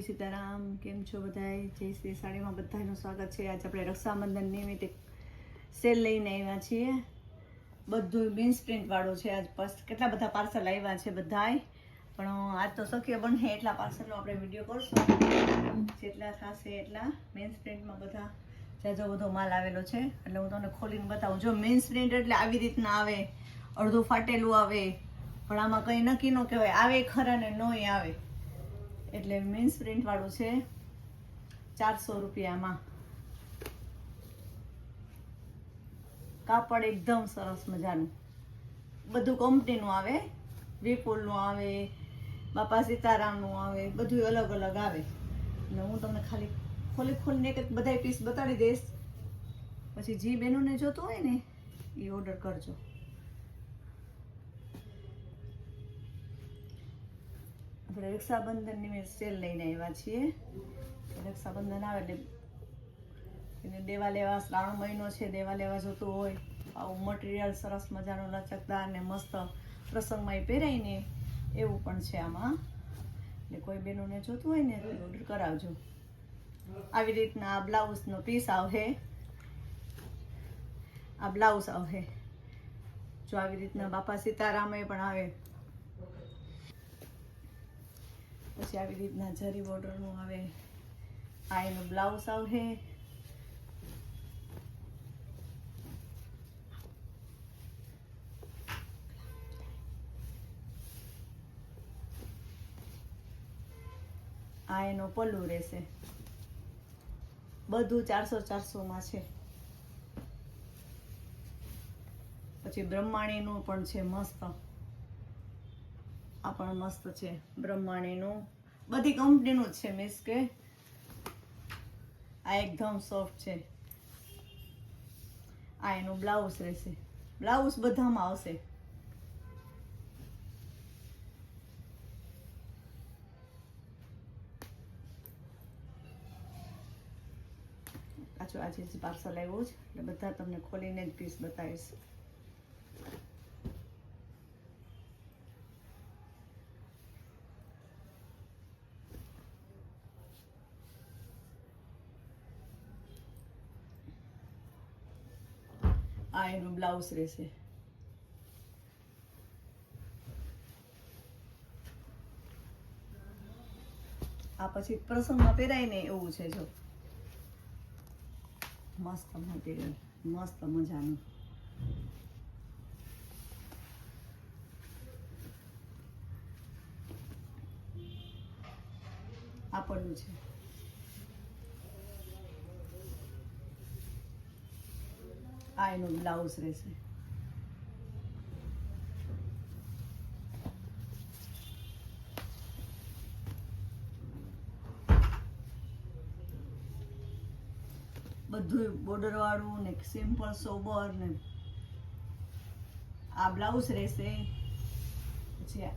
સીતારામ, કેમ છો બધાય? જય શ્રી સાડીમાં બધાનું સ્વાગત છે. આજે આપણે રક્ષાબંધન નિમિત્તે સેલ લઈને આવ્યા છીએ. બધું બીન્સ પ્રિન્ટવાળું છે આજ પસ કેટલા બધા પાર્સલ આવ્યા છે બધાય? પણ આજ તો શક્ય બને એટલા પાર્સલનો આપણે વીડિયો કરશું. જેટલા થશે એટલા મેન્સ પ્રિન્ટમાં બધા જાજો બધો માલ આવેલો છે. એટલે હું તમને ખોલીને બતાવું. જો મેન્સ પ્રિન્ટ એટલે આવી રીતના આવે, અડધું ફાટેલું આવે, પણ આમાં કંઈ નક્કી ન કહેવાય. આવે ખરા ને નહીં આવે. એટલે મીન્સ પ્રિન્ટવાળું છે ચારસો રૂપિયામાં. કાપડ એકદમ સરસ મજાનું. બધું કંપનીનું આવે વિપુલનું આવે, બાપા સીતારામનું આવે બધું અલગ અલગ આવે. એટલે હું તમને ખાલી ખોલી ખોલીને એક બધા પીસ બતાડી દઈશ. પછી જે બહેનોને જોતું હોય ને, એ ઓર્ડર કરજો. આપણે રક્ષાબંધનની મેં સેલ લઈને આવ્યા છીએ. રક્ષાબંધન આવે એટલે એને દેવા લેવા શ્રાવણ મહિનો છે દેવા લેવા જોતું હોય, આવું મટીરિયલ સરસ મજાનું લચકદાર ને મસ્ત પ્રસંગમાં એ પહેરાય ને એવું પણ છે આમાં. એટલે કોઈ બહેનોને જોતું હોય ને તો ઓર્ડર કરાવજો. આવી રીતના આ બ્લાઉઝનો પીસ આવશે. આ બ્લાઉઝ આવશે. જો આવી રીતના બાપા સીતારામે પણ આવે પછી આવી રીતના જરી બોર્ડરનું આવે. આ એનો બ્લાઉઝ આવશે. આ એનો પલ્લુ રહેશે. બધું ચારસો ચારસોમાં છે. પછી બ્રહ્માણીનું પણ છે મસ્ત. આ પણ મસ્ત છે બ્રહ્માણીનું બધી કંપનીનું જ છે મીન્સ કે. આ એકદમ સોફ્ટ છે. આ એનું બ્લાઉઝ રહેશે. બ્લાઉઝ બધામાં આવશે. પાછું આજે પાર્સલ આવ્યું છે, એટલે બધા તમને ખોલીને જ પીસ બતાવીશ. આ એનો બ્લાઉઝ રહેશે. આ પછી પ્રસંગમાં પહેરાય ને એવું છે જો. મસ્ત મટીરિયલ મસ્ત મજાનું. આપણું છે. આ એનો બ્લાઉઝ રહેશે. બધું બોર્ડર વાળું ને સિમ્પલ સોબર ને આ બ્લાઉઝ રહેશે. પછી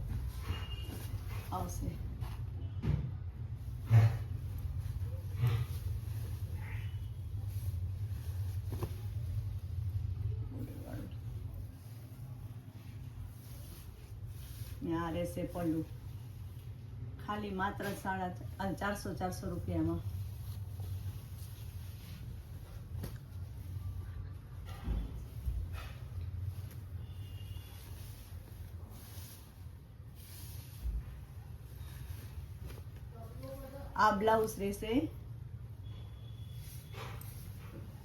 આવશે border વાળું. ને આ રહેશે પલ્લુ. ખાલી માત્ર સાડા ચારસો ચારસો રૂપિયામાં. આ બ્લાઉઝ રહેશે.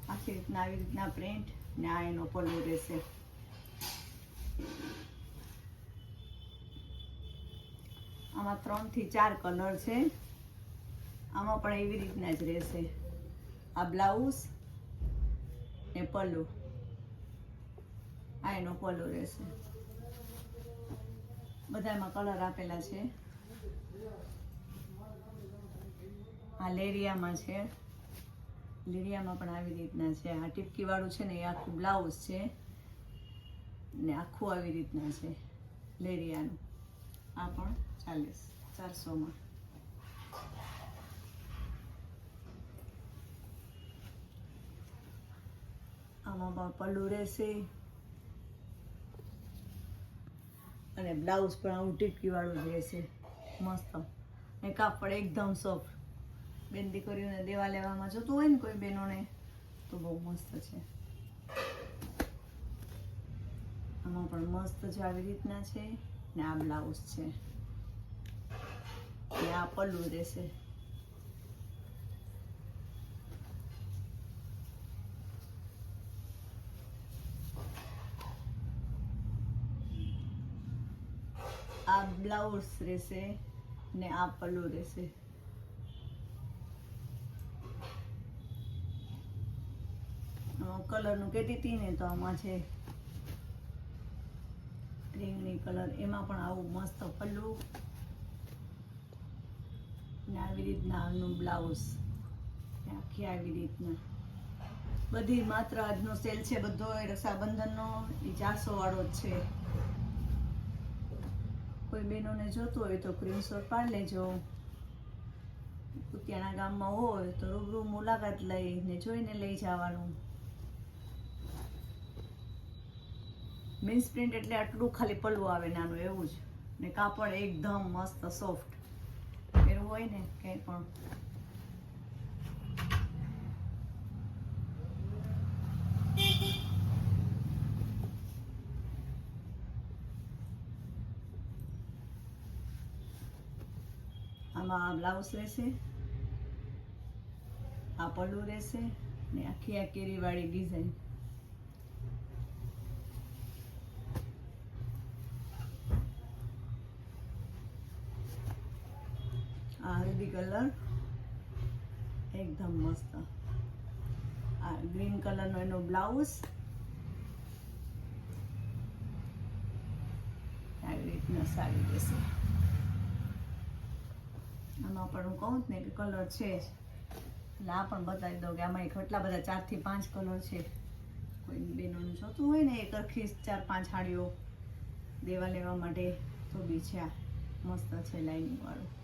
આખી રીતના, આવી રીતના પ્રિન્ટ ને આ એનો પલ્લુ રહેશે. આમાં ત્રણથી ચાર કલર છે. આમાં પણ એવી રીતના જ રહેશે. આ બ્લાઉઝ ને પલ્લુ. આ એનો પલ્લુ રહેશે. બધામાં કલર આપેલા છે. આ લેરિયામાં છે. લેરિયામાં પણ આવી રીતના છે. આ ટીપકીવાળું છે ને એ આખું બ્લાઉઝ છે. ને આખું આવી રીતના છે લેરિયાનું. આ પણ ચાલીસ ચારસોમાં આમાં પણ પલ્લુ રહેશે અને બ્લાઉઝ પણ આવું ટીપકી વાળું જ રહેશે. મસ્ત. ને કાપડ એકદમ સોફ્ટ બેન દીકરીઓને દેવા લેવામાં જોતું હોય ને કોઈ બહેનોને, તો બહુ મસ્ત છે. આમાં પણ મસ્ત જ આવી રીતના છે. ને આ બ્લાઉઝ છે. ને આ પલ્લું રહેશે. આ બ્લાઉઝ રહેશે ને આ પલ્લું રહેશે. કલરનું કહેતી હતી ને તો આમાં છે. રીંગણી કલર એમાં પણ આવું મસ્ત પલ્લું. ને આવી રીતના બ્લાઉઝ આખી આવી રીતના. બધી માત્ર આજનો સેલ છે બધો એ રક્ષાબંધનનો. એ ચારસો વાળો જ છે. કોઈ બહેનોને જોતું હોય તો સ્ક્રીનશોટ પાડી લેજો. કુતિયાણા ગામમાં હોય તો રૂબરૂ મુલાકાત લઈને જોઈને લઈ જવાનું. મીન્સ પ્રિન્ટ એટલે આટલું ખાલી પલ્લું આવે નાનું, એવું જ. ને કાપડ એકદમ મસ્ત સોફ્ટ એવું હોય ને કંઈ પણ. આમાં બ્લાઉઝ રહેશે, આ પલ્લું રહેશે ને આખી આ કેરીવાળી ડિઝાઇન આ કલર એકદમ મસ્ત આ ગ્રીન કલરનો એનો બ્લાઉઝ હું કહું ને કલર છે જ. એટલે આ પણ બતાવી દઉં કે આમાં કેટલા બધા ચારથી પાંચ કલર છે. કોઈ બહેનોનું જોતું હોય ને, એક અરખી ચાર પાંચ સાડીઓ દેવા લેવા માટે, તો બી છે આ. મસ્ત છે લાઇનિંગ વાળું.